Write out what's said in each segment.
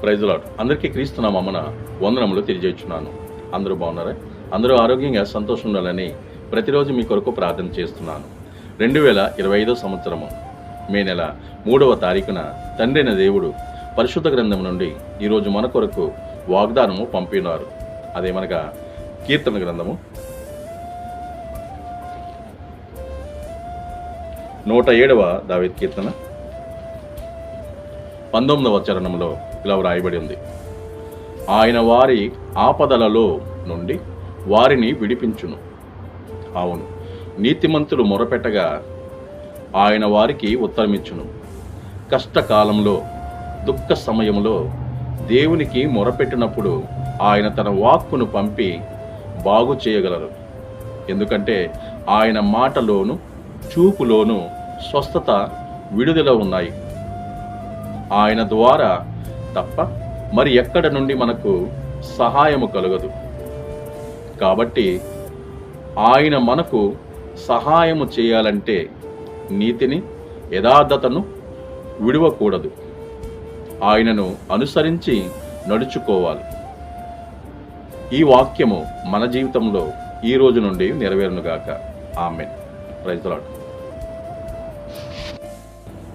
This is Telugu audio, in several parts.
ప్రైజులాడు అందరికీ క్రీస్తున్నామమ్మన వందనములు తెలియజేస్తున్నాను అందరూ బాగున్నారా? అందరూ ఆరోగ్యంగా సంతోషం ఉండాలని ప్రతిరోజు మీ కొరకు ప్రార్థన చేస్తున్నాను. రెండు వేల ఇరవై ఐదో సంవత్సరము మే నెల మూడవ తారీఖున తండ్రైన దేవుడు పరిశుద్ధ గ్రంథం నుండి ఈరోజు మన కొరకు వాగ్దానము పంపినారు. అదేమనగా కీర్తన గ్రంథము నూట ఏడవ దావేద్ కీర్తన. పంతొమ్మిదవ చరణంలో ఇలా వ్రాయబడి ఉంది. ఆయన వారి ఆపదలలో నుండి వారిని విడిపించును. అవును నీతిమంతులు మొరపెట్టగా ఆయన వారికి ఉత్తరమిచ్చును. కష్టకాలంలో దుఃఖ సమయంలో దేవునికి మొరపెట్టినప్పుడు ఆయన తన వాక్కును పంపి బాగు చేయగలరు. ఎందుకంటే ఆయన మాటలోను చూపులోను స్వస్థత విడుదల ఉన్నాయి. ఆయన ద్వారా తప్ప మరి ఎక్కడ నుండి మనకు సహాయము కలగదు. కాబట్టి ఆయన మనకు సహాయము చేయాలంటే నీతిని యథార్థతను విడవకూడదు. ఆయనను అనుసరించి నడుచుకోవాలి. ఈ వాక్యము మన జీవితంలో ఈ రోజు నుండి నెరవేరునుగాక. ఆమె ప్రైజ్లాడు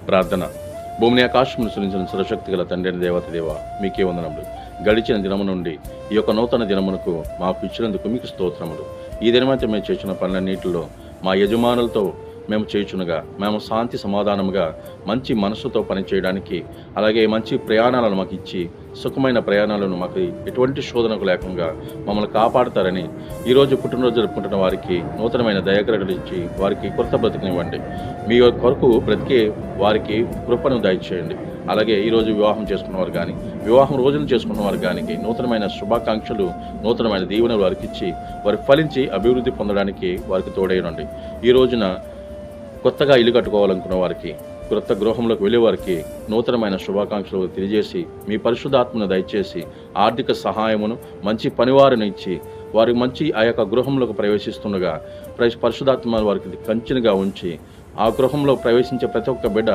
ప్రార్థన. భూమిని ఆకాశమును సృజించిన సురశక్తి గల తండ్రి దేవత దేవ మీకే వందనములు. గడిచిన దినము నుండి ఈ యొక్క నూతన దినమునకు మాకు ఇచ్చినందుకు మీకు స్తోత్రములు. ఈ దినమైతే మేము చేసిన పనులన్నింటిలో మా యజమానులతో మేము చేయుచునుగా. మేము శాంతి సమాధానముగా మంచి మనసుతో పనిచేయడానికి అలాగే మంచి ప్రయాణాలను మాకు ఇచ్చి సుఖమైన ప్రయాణాలను మాకు ఎటువంటి శోధనకు లేకుండా మమ్మల్ని కాపాడతారని ఈరోజు పుట్టినరోజు జరుపుకుంటున్న వారికి నూతనమైన దయాగ్రహలు ఇచ్చి వారికి కొత్త బ్రతికినివ్వండి. మీ కొరకు బ్రతికే వారికి కృపను దయచేయండి. అలాగే ఈరోజు వివాహం చేసుకున్న వారు కానీ వివాహం రోజులు చేసుకున్న వారు కానీ నూతనమైన శుభాకాంక్షలు నూతనమైన దీవెనలు వారికి ఇచ్చి వారి ఫలించి అభివృద్ధి పొందడానికి వారికి తోడైనండి. ఈ రోజున కొత్తగా ఇల్లు కట్టుకోవాలనుకున్న వారికి క్రొత్త గృహంలోకి వెళ్ళే వారికి నూతనమైన శుభాకాంక్షలు తెలియజేసి మీ పరిశుద్ధాత్మను దయచేసి ఆర్థిక సహాయమును మంచి పనివారిని ఇచ్చి వారికి మంచి ఆ యొక్క గృహంలోకి ప్రవేశిస్తుండగా ప్ర- పరిశుధాత్మ వారికి కంచెనుగా ఉంచి ఆ గృహంలో ప్రవేశించే ప్రతి ఒక్క బిడ్డ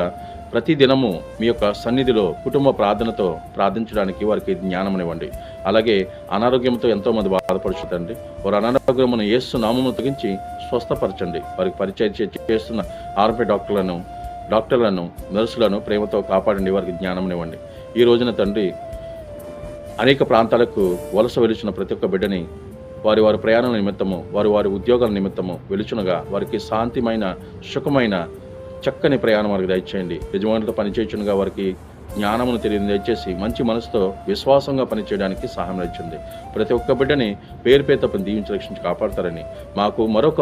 ప్రతి దినము మీ యొక్క సన్నిధిలో కుటుంబ ప్రార్థనతో ప్రార్థించడానికి వారికి జ్ఞానమనివ్వండి. అలాగే అనారోగ్యంతో ఎంతోమంది బాధపడుతుందండి వారు అనారోగ్యమును ఏసు నామము తగ్గించి స్వస్థపరచండి. వారికి పరిచయం చేస్తున్న ఆర్పీ డాక్టర్లను డాక్టర్లను నర్సులను ప్రేమతో కాపాడండి. వారికి జ్ఞానమునివ్వండి. ఈ రోజున తండ్రి అనేక ప్రాంతాలకు వలస వెలుచున్న ప్రతి ఒక్క బిడ్డని వారి వారి ప్రయాణం నిమిత్తము వారి వారి ఉద్యోగాల నిమిత్తము వెలుచునగా వారికి శాంతిమైన సుఖమైన చక్కని ప్రయాణం వారికి దయచేయండి. యజమానులతో పనిచేయచునుగా వారికి జ్ఞానమును తెలియని దయచేసి మంచి మనసుతో విశ్వాసంగా పనిచేయడానికి సహాయం ఇచ్చింది ప్రతి ఒక్క బిడ్డని పేరు పేరు తప్పని దీవించి రక్షించి కాపాడతారని మాకు మరొక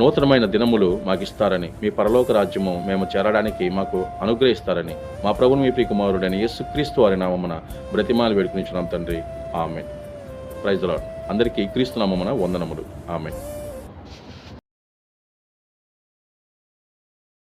నూతనమైన దినములు మాకు ఇస్తారని మీ పరలోక రాజ్యము మేము చేరడానికి మాకు అనుగ్రహిస్తారని మా ప్రభుని మీ ప్రియకుమారుడైన యేసుక్రీస్తు వారి నామమున బ్రతిమాలు వేడుకునిచున్నాం తండ్రి. ఆమె ప్రైజ్ అందరికీ క్రీస్తు నామమున వందనములు. ఆమె